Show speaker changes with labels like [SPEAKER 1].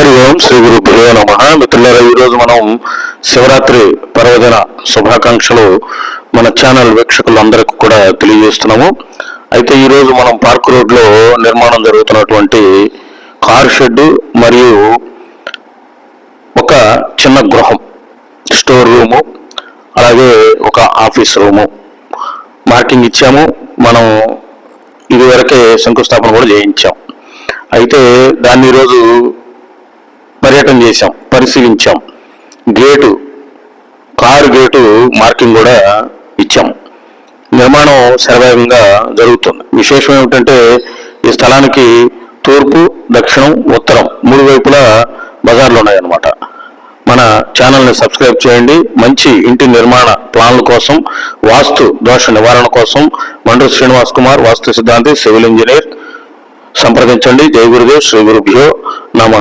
[SPEAKER 1] హరి ఓం శ్రీ గురుభ్యో నమ. మిత్రులారా ఈరోజు మనం శివరాత్రి పర్వదిన శుభాకాంక్షలు మన ఛానల్ వీక్షకులందరికీ కూడా తెలియజేస్తున్నాము. అయితే ఈరోజు మనం పార్క్ రోడ్లో నిర్మాణం జరుగుతున్నటువంటి కార్ షెడ్ మరియు ఒక చిన్న గృహం స్టోర్ రూము అలాగే ఒక ఆఫీస్ రూము మార్కింగ్ ఇచ్చాము. మనం ఇదివరకే శంకుస్థాపన కూడా చేయించాం. అయితే దాన్ని ఈరోజు పర్యటన చేశాం పరిశీలించాం. గేటు కారు గేటు మార్కింగ్ కూడా ఇచ్చాం. నిర్మాణం శరవేగంగా జరుగుతుంది. విశేషం ఏమిటంటే ఈ స్థలానికి తూర్పు దక్షిణం ఉత్తరం మూడు వైపులా బజార్లు ఉన్నాయన్నమాట. మన ఛానల్ని సబ్స్క్రైబ్ చేయండి. మంచి ఇంటి నిర్మాణ ప్లాన్ల కోసం వాస్తు దోష నివారణ కోసం మండ్రు శ్రీనివాస్ కుమార్ వాస్తు సిద్ధాంతి సివిల్ ఇంజనీర్. సంప్రదించండి. జై గురుదేవ్ శ్రీ గురుభ్యో నమ.